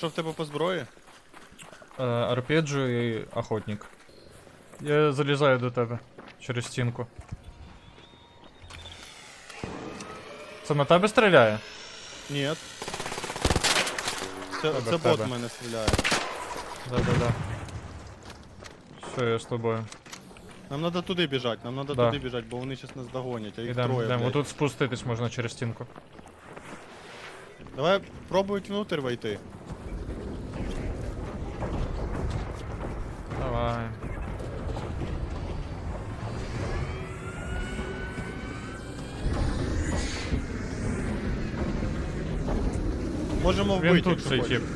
Що в тебе по зброї? Е, Арпеджіо і охотник. Я залізаю до тебе через стінку. Це на тебе стріляє? Ні. Це, це бот в мене стріляє. Да-да-да. Все, я з тобою. Нам треба туди біжати, нам треба Да. туди біжати, бо вони зараз нас догонять, а їх Ідем, троє. ідем. блядь. Отут спуститись можна через стінку. Давай пробують внутрь войти. Можемо Він вбити, тут якщо цей хочеш. тип.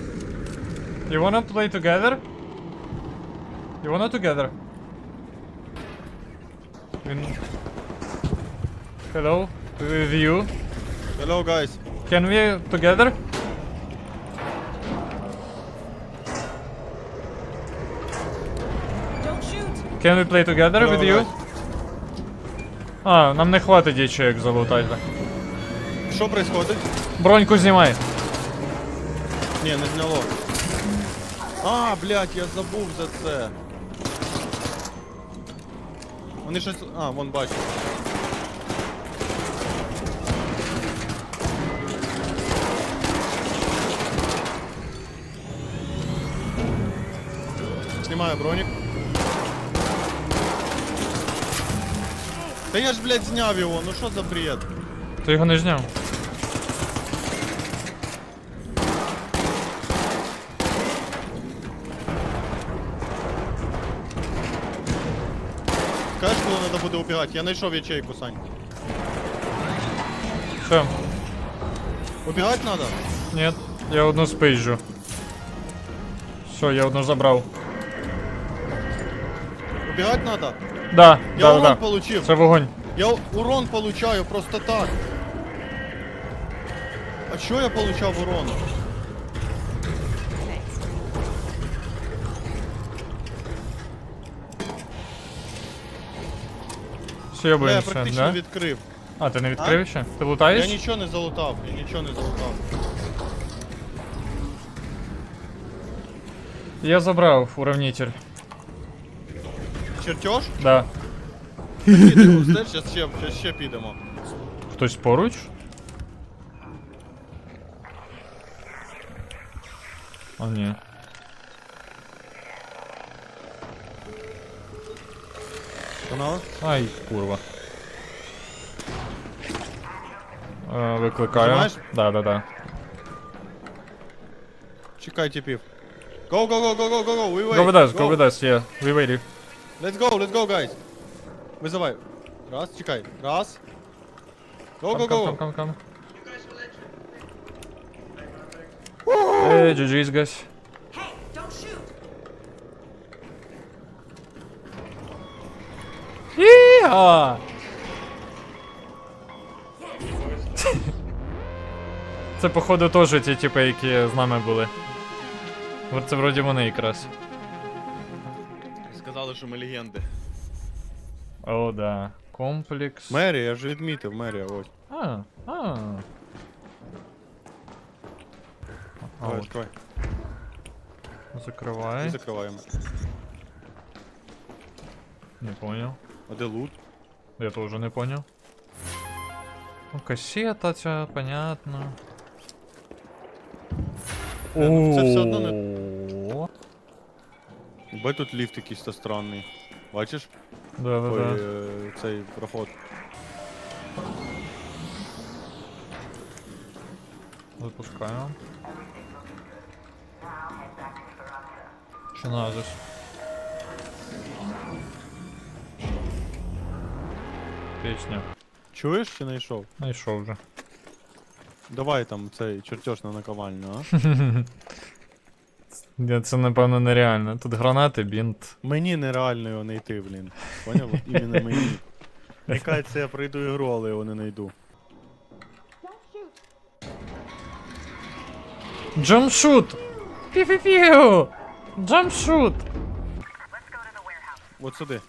You wanna play together? You wanna together? Він... Hello? With you? Hello, guys. Can we together? Don't shoot! Can we play together Hello, with you? guys. А, нам не хватить ячеек залутати. Що происходить? Броньку знімай. Ні, не зняло. А, блядь, я забув за це. Вони щось. А, вон бачу. Знімаю бронік. Та я ж, блядь, зняв його, ну що за бред? Ти його не зняв. Коли треба буде убігати? Я знайшов ячейку, Сань. Все. Убігати треба? Ні, я одну спиджу. Все, я одну забрав. Убігати треба? Да, Я да, урон да. получив. Це вогонь. Я урон получаю просто так. А що я получав урон? Все, я боїмося, практично да? відкрив. А, ти не відкрив ще? Ти лутаєш? Я нічого не залутав, я нічого не залутав. Я забрав уравнитель. Чертеж? Да. Підемо, знаєш, щас ще, щас ще підемо. Хтось поруч? А, ні. Канал? Ай, курва. Е, викликаю. Нажимаєш? Да, да, да. Чекай типів. Go, go, go, go, go, go, go, we wait. Us, go with us, yeah. We waiting. Let's go, let's go, guys. Визивай. Раз, чекай. Раз. Go, go, Come, come, go. come, come, come. Hey, GG's, guys. Іга! Це, походу, теж ті типи, які з нами були. Це вроді вони якраз. Сказали, що ми легенди. О, да. Комплекс. Мері, я ж відмітив, Мері, ось. А, а. А, Давай, от, відкривай. І закриваємо. Не понял. А де лут? Я тоже не понял. Ну, кассета ця, понятно. Е, ну, це все одно О, Бе тут ліфт якийсь то странний. Бачиш? Да, да, Ой, да. е, цей проход. Запускаю. Що назис? Пісня. Чуєш чи знайшов? Найшов вже. Давай там цей чертеж на наковальню, а? Ні, Це напевно нереально. Тут гранати, бінт. Мені нереально його знайти, блін. Поняв? От Іменно мені. Мені кажеться, я пройду ігру, але його не знайду. Джамшут! Пі-пі-піу! Джамшут! От сюди.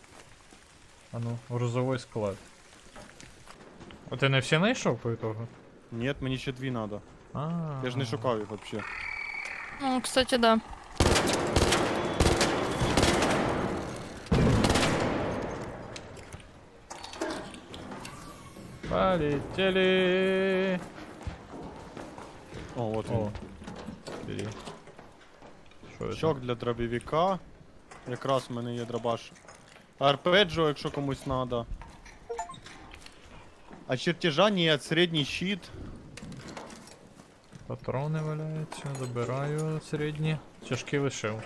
А ну, грузовой склад. А ти не всі знайшов по ітогу? Ні, мені ще дві треба. А. Я ж не шукав їх взагалі. Ну, кстати, да. Полетели. О, от він. О. Бери. Що це? Щок для дробовика. Якраз в мене є дробаш. Арпеджо, якщо комусь треба. А чертежа ні, середній щит. Патрони валяються, забираю середні. Тяжкі лишив.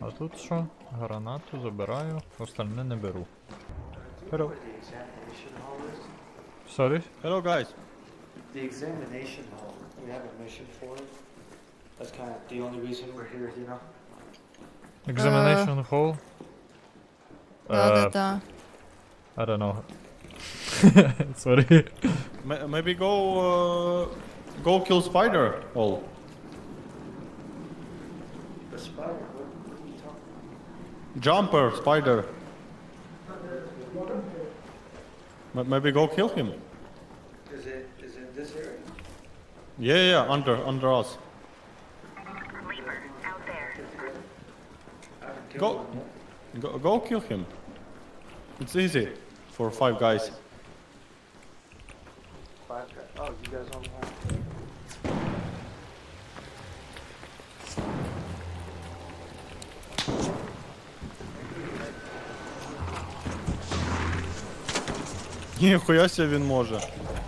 А тут що? Гранату забираю, остальне не беру. Hello. Sorry? Hello, guys. The examination hall, we have a mission for it. That's kind of the only reason we're here, you know? Examination hall? Да, да, Uh, да. I don't know. Sorry. Ma- maybe go uh, go kill spider. All. The spider, what, what are you talking Jumper, spider. Ma- maybe go kill him. Is it, is it this area? Yeah, yeah, yeah, under under us. Reaper, out there. I haven't killed Go, go, go kill him. It's easy for five guys. Five guys. Oh, you guys only have. Ніхуя себе він може.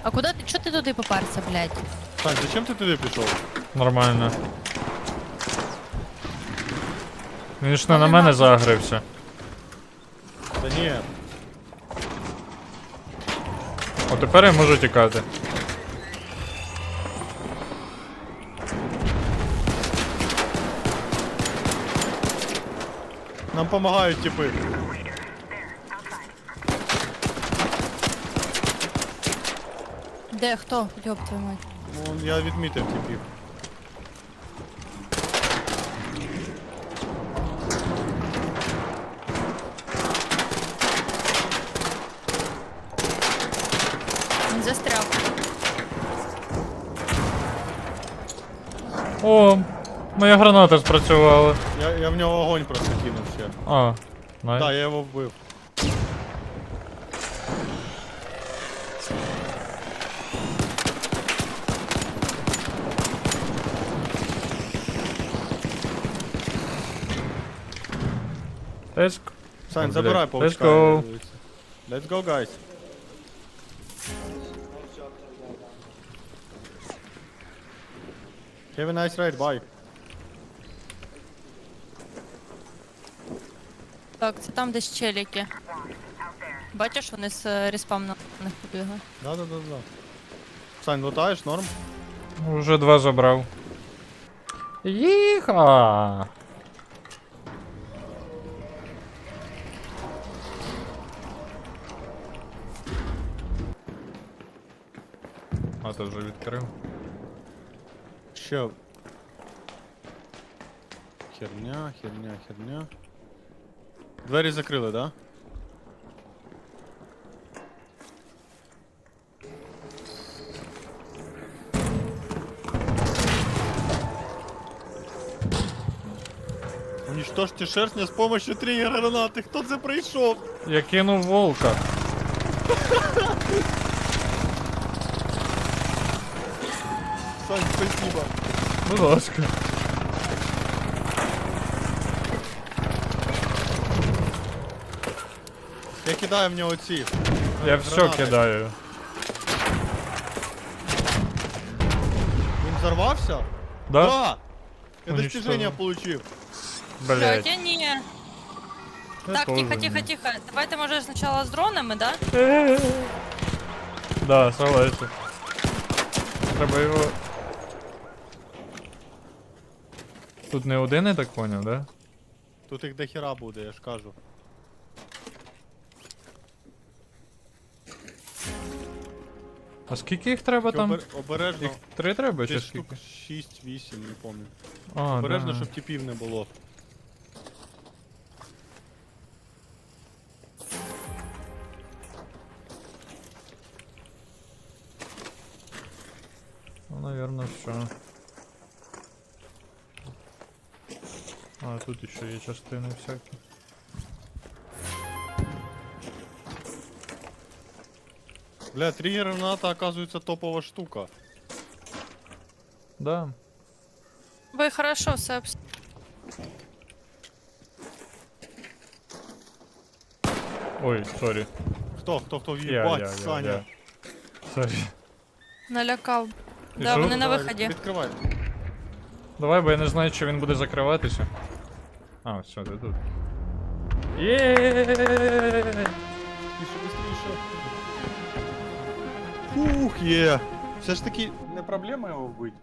А куди ти? Чого ти туди поперся, блядь? Сань, зачем ти туди пішов? Нормально. Він ж не на мене загрився. Та ні. О, тепер я можу тікати. Нам допомагають типи. Де хто? Йоп твою мать. Вон, я відмітив типів. Застряв. О, моя граната спрацювала. Я, я в нього огонь просто кинув ще. А, най. Так, я його вбив. Let's go. Сань, забирай блядь. паучка. Let's go. Let's go, guys. Have a nice ride, bye. Так, це там десь челіки. Бачиш, вони з е, респам на них побігли. Да, да, да, да. Сань, лутаєш, норм? Уже два забрав. Їха! А ти вже відкрив? Ще. Херня, херня, херня. Двері закрили, да? Уничтожьте шерстня з помощью триггера гранати. Хто це прийшов? Я кинув волка. Сань, спасибо. Будь ласка. Я кидаю в нього ці. Я все Гранати. кидаю. Він взорвався? Да? Да! Я Уничтожил. достижение получив. Блять. Блядь, я ні. Так, тихо, тихо, тихо. Давайте, може, спочатку з дронами, да? Да, согласен. Треба його. Тут не один, я так поняв, да? Тут їх дохера буде, я ж кажу. А скільки їх треба Тільки там? обер- обережно. Їх три треба чи Десь штук скільки? 6-8, не пам'ятаю. А, Обережно, да. щоб типів не було. Ну, наверное, все. А тут ще є частини всякі. Бля, тригер граната, оказується, топова штука. Да. Ви хорошо все обс- Ой, сорі. Хто, хто, хто Я, в'їбать, я, я, Саня. я. Сорі. налякав. І Да, що? вони на Давай, виході. Відкривай. Давай, бо я не знаю, чи він буде закриватися. А, все, ты тут. Є. быстрее, еще. Фух, є. Все ж таки не проблема його вбити.